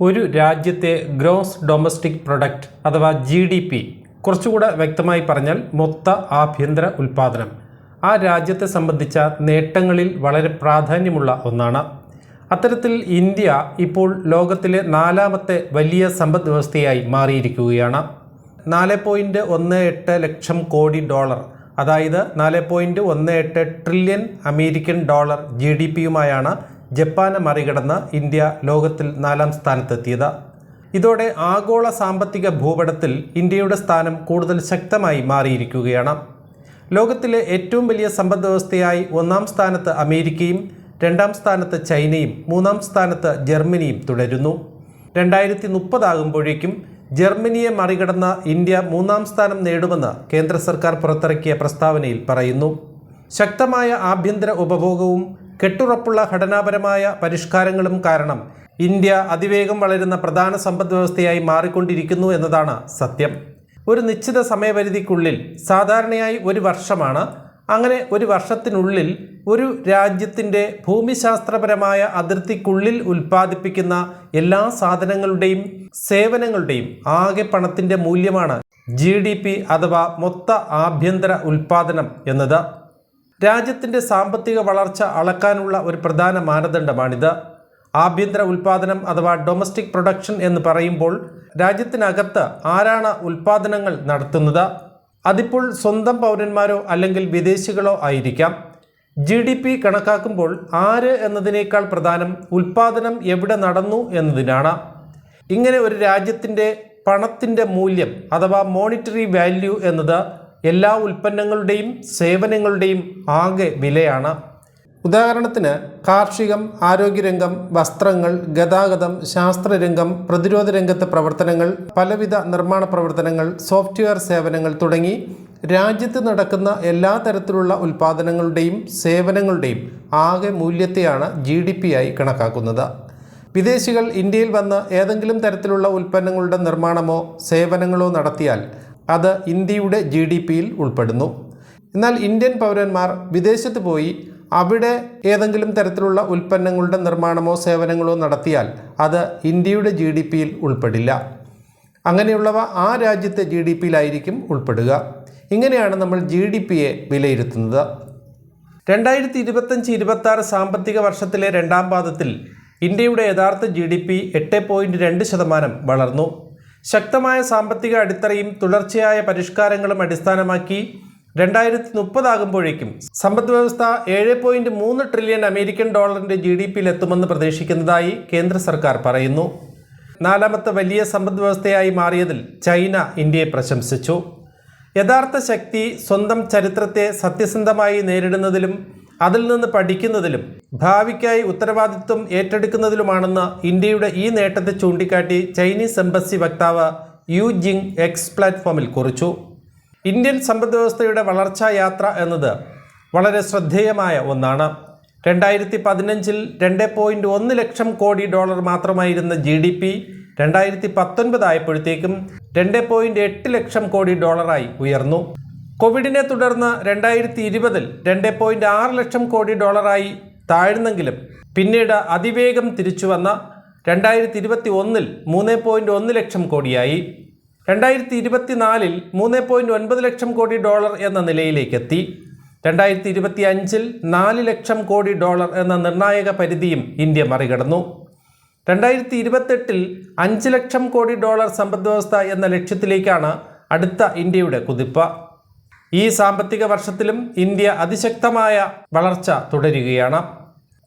ഒരു രാജ്യത്തെ gross domestic product അഥവാ ജി ഡി പി കുറച്ചുകൂടെ വ്യക്തമായി പറഞ്ഞാൽ മൊത്ത ആഭ്യന്തര ഉൽപ്പാദനം ആ രാജ്യത്തെ സംബന്ധിച്ച നേട്ടങ്ങളിൽ വളരെ പ്രാധാന്യമുള്ള ഒന്നാണ്. അത്തരത്തിൽ ഇന്ത്യ ഇപ്പോൾ ലോകത്തിലെ നാലാമത്തെ വലിയ സമ്പദ് വ്യവസ്ഥയായി മാറിയിരിക്കുകയാണ്. നാല് പോയിന്റ് ഒന്ന് എട്ട് ലക്ഷം കോടി ഡോളർ അതായത് നാല് പോയിന്റ് ഒന്ന് എട്ട് trillion American dollar G D പിയുമായാണ് ജപ്പാനെ മറികടന്ന് ഇന്ത്യ ലോകത്തിൽ നാലാം സ്ഥാനത്തെത്തിയത്. ഇതോടെ ആഗോള സാമ്പത്തിക ഭൂപടത്തിൽ ഇന്ത്യയുടെ സ്ഥാനം കൂടുതൽ ശക്തമായി മാറിയിരിക്കുകയാണ്. ലോകത്തിലെ ഏറ്റവും വലിയ സമ്പദ് വ്യവസ്ഥയായി ഒന്നാം സ്ഥാനത്ത് അമേരിക്കയും രണ്ടാം സ്ഥാനത്ത് ചൈനയും മൂന്നാം സ്ഥാനത്ത് ജർമ്മനിയും തുടരുന്നു. രണ്ടായിരത്തി മുപ്പതാകുമ്പോഴേക്കും ജർമ്മനിയെ മറികടന്ന ഇന്ത്യ മൂന്നാം സ്ഥാനം നേടുമെന്ന് കേന്ദ്ര സർക്കാർ പുറത്തിറക്കിയ പ്രസ്താവനയിൽ പറയുന്നു. ശക്തമായ ആഭ്യന്തര ഉപഭോഗവും കെട്ടുറപ്പുള്ള ഘടനാപരമായ പരിഷ്കാരങ്ങളും കാരണം ഇന്ത്യ അതിവേഗം വളരുന്ന പ്രധാന സമ്പദ് വ്യവസ്ഥയായി മാറിക്കൊണ്ടിരിക്കുന്നു എന്നതാണ് സത്യം. ഒരു നിശ്ചിത സമയപരിധിക്കുള്ളിൽ സാധാരണയായി ഒരു വർഷമാണ്. അങ്ങനെ ഒരു വർഷത്തിനുള്ളിൽ ഒരു രാജ്യത്തിന്റെ ഭൂമിശാസ്ത്രപരമായ അതിർത്തിക്കുള്ളിൽ ഉൽപ്പാദിപ്പിക്കുന്ന എല്ലാ സാധനങ്ങളുടെയും സേവനങ്ങളുടെയും ആകെ പണത്തിന്റെ മൂല്യമാണ് ജി അഥവാ മൊത്ത ആഭ്യന്തര ഉൽപ്പാദനം എന്നത്. രാജ്യത്തിന്റെ സാമ്പത്തിക വളർച്ച അളക്കാനുള്ള ഒരു പ്രധാന മാനദണ്ഡമാണിത്. ആഭ്യന്തര ഉൽപാദനം അഥവാ ഡൊമസ്റ്റിക് പ്രൊഡക്ഷൻ എന്ന് പറയുമ്പോൾ രാജ്യത്തിനകത്ത് ആരാണ് ഉൽപാദനങ്ങൾ നടത്തുന്നത്? അതിപ്പോൾ സ്വന്തം പൗരന്മാരോ അല്ലെങ്കിൽ വിദേശികളോ ആയിരിക്കാം. ജി ഡി പി കണക്കാക്കുമ്പോൾ ആര് എന്നതിനേക്കാൾ പ്രധാനം ഉൽപാദനം എവിടെ നടന്നു എന്നതിനാണ്. ഇങ്ങനെ ഒരു രാജ്യത്തിന്റെ പണത്തിന്റെ മൂല്യം അഥവാ മോണിറ്ററി വാല്യൂ എന്നത് എല്ലാ ഉൽപ്പന്നങ്ങളുടെയും സേവനങ്ങളുടെയും ആകെ വിലയാണ്. ഉദാഹരണത്തിന് കാർഷികം ആരോഗ്യരംഗം വസ്ത്രങ്ങൾ ഗതാഗതം ശാസ്ത്രരംഗം പ്രതിരോധ രംഗത്തെ പ്രവർത്തനങ്ങൾ പലവിധ നിർമ്മാണ പ്രവർത്തനങ്ങൾ സോഫ്റ്റ്വെയർ സേവനങ്ങൾ തുടങ്ങി രാജ്യത്ത് നടക്കുന്ന എല്ലാ തരത്തിലുള്ള ഉൽപ്പാദനങ്ങളുടെയും സേവനങ്ങളുടെയും ആകെ മൂല്യത്തെയാണ് ജി ഡി പി ആയി കണക്കാക്കുന്നത്. വിദേശികൾ ഇന്ത്യയിൽ വന്ന് ഏതെങ്കിലും തരത്തിലുള്ള ഉൽപ്പന്നങ്ങളുടെ നിർമ്മാണമോ സേവനങ്ങളോ നടത്തിയാൽ അത് ഇന്ത്യയുടെ ജി ഡി പിയിൽ ഉൾപ്പെടുന്നു. എന്നാൽ ഇന്ത്യൻ പൗരന്മാർ വിദേശത്ത് പോയി അവിടെ ഏതെങ്കിലും തരത്തിലുള്ള ഉൽപ്പന്നങ്ങളുടെ നിർമ്മാണമോ സേവനങ്ങളോ നടത്തിയാൽ അത് ഇന്ത്യയുടെ ജി ഡി പിയിൽ ഉൾപ്പെടില്ല. അങ്ങനെയുള്ളവ ആ രാജ്യത്തെ ജി ഡി പിയിലായിരിക്കും ഉൾപ്പെടുക. ഇങ്ങനെയാണ് നമ്മൾ ജി ഡി പിയെ വിലയിരുത്തുന്നത്. രണ്ടായിരത്തി ഇരുപത്തഞ്ച് ഇരുപത്തി സാമ്പത്തിക വർഷത്തിലെ രണ്ടാം പാദത്തിൽ ഇന്ത്യയുടെ യഥാർത്ഥ ജി ഡി പി എട്ട് പോയിന്റ് രണ്ട് ശതമാനം വളർന്നു. ശക്തമായ സാമ്പത്തിക അടിത്തറയും തുടർച്ചയായ പരിഷ്കാരങ്ങളും അടിസ്ഥാനമാക്കി രണ്ടായിരത്തി മുപ്പതാകുമ്പോഴേക്കും സമ്പദ്വ്യവസ്ഥ ഏഴ് പോയിന്റ് മൂന്ന് ട്രില്യൺ അമേരിക്കൻ ഡോളറിന്റെ ജി ഡി പിയിൽ എത്തുമെന്ന് പ്രതീക്ഷിക്കുന്നതായി കേന്ദ്ര സർക്കാർ പറയുന്നു. നാലാമത്തെ വലിയ സമ്പദ്വ്യവസ്ഥയായി മാറിയതിൽ ചൈന ഇന്ത്യയെ പ്രശംസിച്ചു. യഥാർത്ഥ ശക്തി സ്വന്തം ചരിത്രത്തെ സത്യസന്ധമായി നേരിടുന്നതിലും അതിൽ നിന്ന് പഠിക്കുന്നതിലും ഭാവിക്കായി ഉത്തരവാദിത്വം ഏറ്റെടുക്കുന്നതിലുമാണെന്ന് ഇന്ത്യയുടെ ഈ നേട്ടത്തെ ചൂണ്ടിക്കാട്ടി ചൈനീസ് എംബസി വക്താവ് യു ജിങ് എക്സ് പ്ലാറ്റ്ഫോമിൽ കുറിച്ചു. ഇന്ത്യൻ സമ്പദ് വ്യവസ്ഥയുടെ വളർച്ചാ യാത്ര എന്നത് വളരെ ശ്രദ്ധേയമായ ഒന്നാണ്. രണ്ടായിരത്തി പതിനഞ്ചിൽ രണ്ട് പോയിന്റ് ഒന്ന് ലക്ഷം കോടി ഡോളർ മാത്രമായിരുന്ന ജി ഡി പി രണ്ടായിരത്തി പത്തൊൻപത് ആയപ്പോഴത്തേക്കും രണ്ട് പോയിന്റ് എട്ട് ലക്ഷം കോടി ഡോളറായി ഉയർന്നു. കോവിഡിനെ തുടർന്ന് രണ്ടായിരത്തി ഇരുപതിൽ രണ്ട് പോയിന്റ് ആറ് ലക്ഷം കോടി ഡോളറായി താഴ്ന്നെങ്കിലും പിന്നീട് അതിവേഗം തിരിച്ചു വന്ന രണ്ടായിരത്തി ഇരുപത്തി ഒന്നിൽ മൂന്ന് പോയിന്റ് ഒന്ന് ലക്ഷം കോടിയായി. രണ്ടായിരത്തി ഇരുപത്തിനാലിൽ മൂന്ന് പോയിന്റ് ഒൻപത് ലക്ഷം കോടി ഡോളർ എന്ന നിലയിലേക്കെത്തി. രണ്ടായിരത്തി ഇരുപത്തി അഞ്ചിൽ നാല് ലക്ഷം കോടി ഡോളർ എന്ന നിർണായക പരിധിയും ഇന്ത്യ മറികടന്നു. രണ്ടായിരത്തി ഇരുപത്തെട്ടിൽ അഞ്ച് ലക്ഷം കോടി ഡോളർ സമ്പദ്വ്യവസ്ഥ എന്ന ലക്ഷ്യത്തിലേക്കാണ് അടുത്ത ഇന്ത്യയുടെ കുതിപ്പ്. ഈ സാമ്പത്തിക വർഷത്തിലും ഇന്ത്യ അതിശക്തമായ വളർച്ച തുടരുകയാണ്.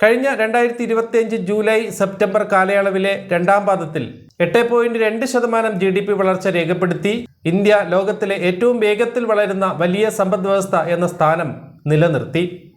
കഴിഞ്ഞ രണ്ടായിരത്തി ഇരുപത്തിയഞ്ച് ജൂലൈ സെപ്റ്റംബർ കാലയളവിലെ രണ്ടാം പാദത്തിൽ എട്ട് പോയിന്റ് രണ്ട് ശതമാനം ജി ഡി പി വളർച്ച രേഖപ്പെടുത്തി ഇന്ത്യ ലോകത്തിലെ ഏറ്റവും വേഗത്തിൽ വളരുന്ന വലിയ സമ്പദ് വ്യവസ്ഥ എന്ന സ്ഥാനം നിലനിർത്തി.